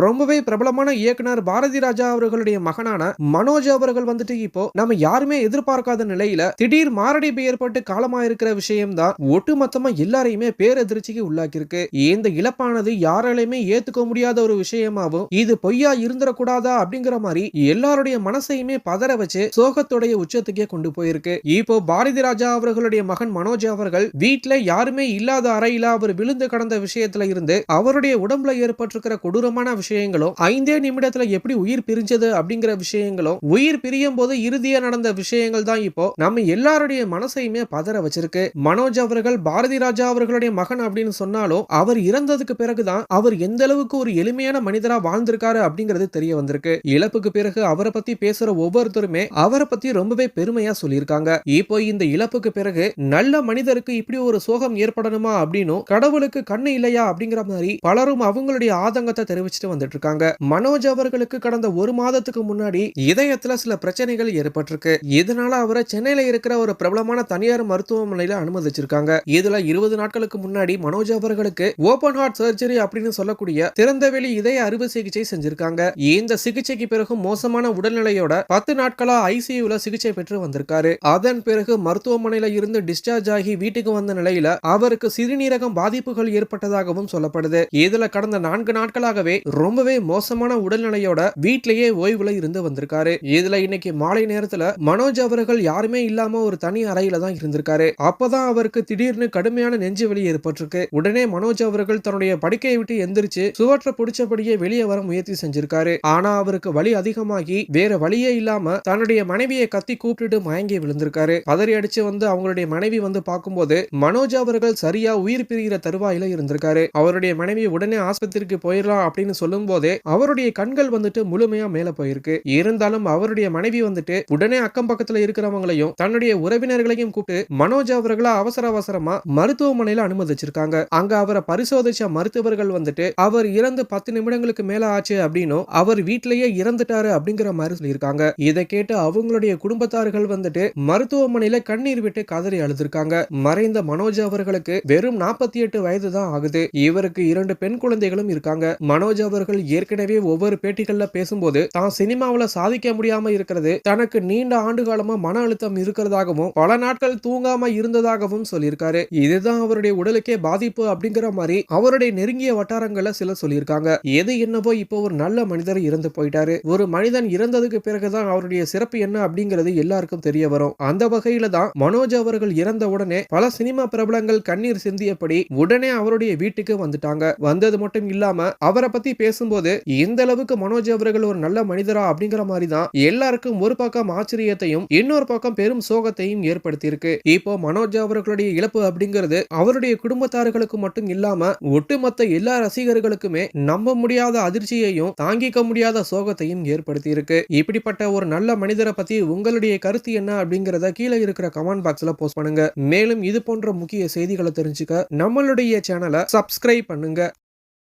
ரொம்பவே பிரபலமான இயக்குனர் பாரதி ராஜா அவர்களுடைய மகனான மனோஜ் அவர்கள் வந்துட்டு இப்போ நம்ம யாருமே எதிர்பார்க்காத நிலையில திடீர் மாரடைப்பு ஏற்பட்டு காலமாயிருக்கிற விஷயம் தான் ஒட்டுமொத்தமா எல்லாரையுமே பேரதிர்ச்சிக்கு உள்ளாக்கியிருக்கு. இந்த இழப்பானது யாராலையுமே ஏத்துக்க முடியாத ஒரு விஷயமாவும் இது பொய்யா இருந்துடக்கூடாதா அப்படிங்கிற மாதிரி எல்லாருடைய மனசையுமே பதற வச்சு சோகத்துடைய உச்சத்துக்கே கொண்டு போயிருக்கு. இப்போ பாரதி ராஜா அவர்களுடைய மகன் மனோஜ் அவர்கள் வீட்டுல யாருமே இல்லாத அறையில அவர் விழுந்து கடந்த விஷயத்துல இருந்து அவருடைய உடம்புல ஏற்பட்டிருக்கிற கொடூரமான விஷயங்களும் ஐந்தே நிமிடத்துல எப்படி உயிர் பிரிஞ்சது அப்படிங்கிற விஷயங்களும் உயிர் பிரியும் போது இறுதியா நடந்த விஷயங்கள் தான் இப்போ நம்ம எல்லாருடைய மனசையுமே பதற வச்சிருக்கு. மனோஜ் அவர்கள் பாரதி ராஜா அவர்களுடைய மகன் அப்படின்னு சொன்னாலும் அவர் இறந்ததுக்கு பிறகுதான் அவர் எந்த அளவுக்கு ஒரு எளிமையான மனிதரா வாழ்ந்திருக்காரு அப்படிங்கிறது தெரிய வந்திருக்கு. இழப்புக்கு பிறகு அவரை பத்தி பேசுற ஒவ்வொருத்தருமே அவரை பத்தி ரொம்பவே பெருமையா சொல்லியிருக்காங்க. இப்போ இந்த இழப்புக்கு பிறகு நல்ல மனிதருக்கு இப்படி ஒரு சோகம் ஏற்படணுமா அப்படின்னும் கடவுளுக்கு கண்ணு இல்லையா அப்படிங்கிற மாதிரி பலரும் அவங்களுடைய ஆதங்கத்தை தெரிவிச்சுட்டு வந்துட்டு இருக்காங்க மனோஜ் அவர்களுக்கு கடந்த ஒரு மாதத்துக்கு முன்னாடி இதயத்துல சில பிரச்சனைகள் ஏற்பட்டிருக்கு. இதனால அவரை சென்னையில இருக்கிற ஒரு பிரபலமான தனியார் மருத்துவமனையில அனுமதிச்சிருக்காங்க. இதுல இருபது நாட்களுக்கு முன்னாடி மனோஜ் அவர்களுக்கு ஓபன் ஹார்ட் சர்ஜரி அப்படின்னு சொல்லக்கூடிய திறந்தவெளி இதய அறுவை சிகிச்சை செஞ்சிருக்காங்க. இந்த சிகிச்சைக்கு பிறகு மோசமான உடல்நிலையோட பத்து நாட்களா ஐசியூல சிகிச்சை பெற்று வந்திருக்காரு. அதன் பிறகு மருத்துவமனையில இருந்து டிஸ்சார்ஜ் ஆகி வீட்டுக்கு வந்த நிலையில அவருக்கு சிறுநீரகம் பாதிப்புகள் ஏற்பட்டதாகவும் சொல்லப்படுது. இதுல கடந்த நான்கு நாட்களாகவே ரொம்பவே மோசமான உடல்நிலையோட வீட்டிலேயே ஓய்வுல இருந்து வந்திருக்காரு. இதுல இன்னைக்கு மாலை நேரத்துல மனோஜ் அவர்கள் யாருமே இல்லாம ஒரு தனி அறையில தான் இருந்திருக்காரு. அப்பதான் அவருக்கு திடீர்னு கடுமையான நெஞ்சு வலி ஏற்பட்டிருக்கு. உடனே மனோஜ் அவர்கள் தன்னுடைய படுக்கையை விட்டு எந்திரிச்சு சுவற்ற பிடிச்சபடியே வெளியே வர முயற்சி செஞ்சிருக்காரு. ஆனா அவருக்கு வலி அதிகமாகி வேற வழியே இல்லாம தன்னுடைய மனைவியை கத்தி கூப்பிட்டுட்டு மயங்கி விழுந்திருக்காரு. பதறி அடிச்சு வந்து அவங்களுடைய மனைவி வந்து பார்க்கும்போது மனோஜ் அவர்கள் சரியா உயிர் பிரிகிற தருவாயில இருந்திருக்காரு. அவருடைய மனைவி உடனே ஆஸ்பத்திரிக்கு போயிடலாம் அப்படின்னு சொல்லும் போதே அவருடைய கண்கள் வந்துட்டு முழுமையா மேல போயிருக்கு. இருந்தாலும் அவருடைய மனைவி வந்துட்டு உடனே அக்கம் பக்கத்துல இருக்கிறவங்களையும் தன்னுடைய உறவினர்களையும் கூப்பிட்டு மனோஜ் அவர்களை அவசர அவசரமா மருத்துவமனையில அனுமதிச்சிருக்காங்க. அங்க அவரை பரிசோதிச்ச மருத்துவர்கள் வந்துட்டு அவர் இறந்து பத்து நிமிடங்களுக்கு மேல ஆச்சு அப்படின்னும் அவர் வீட்டிலேயே இறந்துட்டாரு அப்படிங்கிற மாதிரி சொல்லியிருக்காங்க. இதை கேட்டு அவங்களுடைய குடும்பத்தார்கள் வந்துட்டு மருத்துவமனையில கண்ணீர் விட்டு கதறி அழுதுருக்காங்க. மறைந்த மனோஜ் அவர்களுக்கு வெறும் நாற்பத்தி எட்டு வயது தான் ஆகுது. இவருக்கு இரண்டு பெண் குழந்தைகளும் இருக்காங்க. மனோஜ் அவர்கள் ஏற்கனவே ஒவ்வொரு பேட்டிகள்ல பேசும்போது தான் சினிமாவுல சாதிக்க முடியாம இருக்கிறது தனக்கு நீண்ட ஆண்டு காலமா மன அழுத்தம் இருக்கிறதாகவும் பல நாட்கள் தூங்காம இருந்ததாகவும் சொல்லியிருக்காரு. இதுதான் அவருடைய உடலுக்கே பாதிப்பு அப்படிங்கிற மாதிரி அவருடைய நெருங்கிய வட்டாரங்கள்ல சிலர் சொல்லியிருக்காங்க. எது என்னவோ இப்போ ஒரு நல்ல மனிதர் இறந்து போயிட்டாரு. ஒரு மனிதன் இறந்ததுக்கு பிறகுதான் அவருடைய சிறப்பு என்ன அப்படிங்கிறது எல்லாருக்கும் தெரிய வரும். அந்த வகையில தான் மனோஜ் அவர்கள் இறந்த உடனே பல சினிமா பிரபலங்கள் கண்ணீர் சிந்தியபடி உடனே அவருடைய வீட்டுக்கு வந்துட்டாங்க. வந்தது மட்டும் இல்லாம அவரை பத்தி பேசும்போது இந்த அளவுக்கு மனோஜ் அவர்கள் ஒரு நல்ல மனிதரா? அப்படிங்கிற மாதிரி தான் எல்லாருக்கும் ஒரு பக்கம் ஆச்சரியத்தையும் இன்னொரு பக்கம் பெரும் சோகத்தையும் ஏற்படுத்தியிருக்கு. இப்போ மனோஜ் அவர்களுடைய இழப்பு அப்படிங்கிறது அவருடைய குடும்பத்தார்களுக்கு மட்டும் இல்லாம ஒட்டுமொத்த எல்லா ரசிகர்களுக்குமே நம்ப முடியாத அதிர்ச்சியையும் தாங்கிக்க முடியாத சோகத்தையும் ஏற்படுத்தி இருக்கு இப்படிப்பட்ட ஒரு நல்ல மனிதரை பத்தி உங்களுடைய கருத்து என்ன அப்படிங்கறத கீழே இருக்கிற கமெண்ட் பாக்ஸ்ல போஸ்ட் பண்ணுங்க. மேலும் இது போன்ற முக்கிய செய்திகளை தெரிஞ்சுக்க நம்மளுடைய சேனலை சப்ஸ்கிரைப் பண்ணுங்க.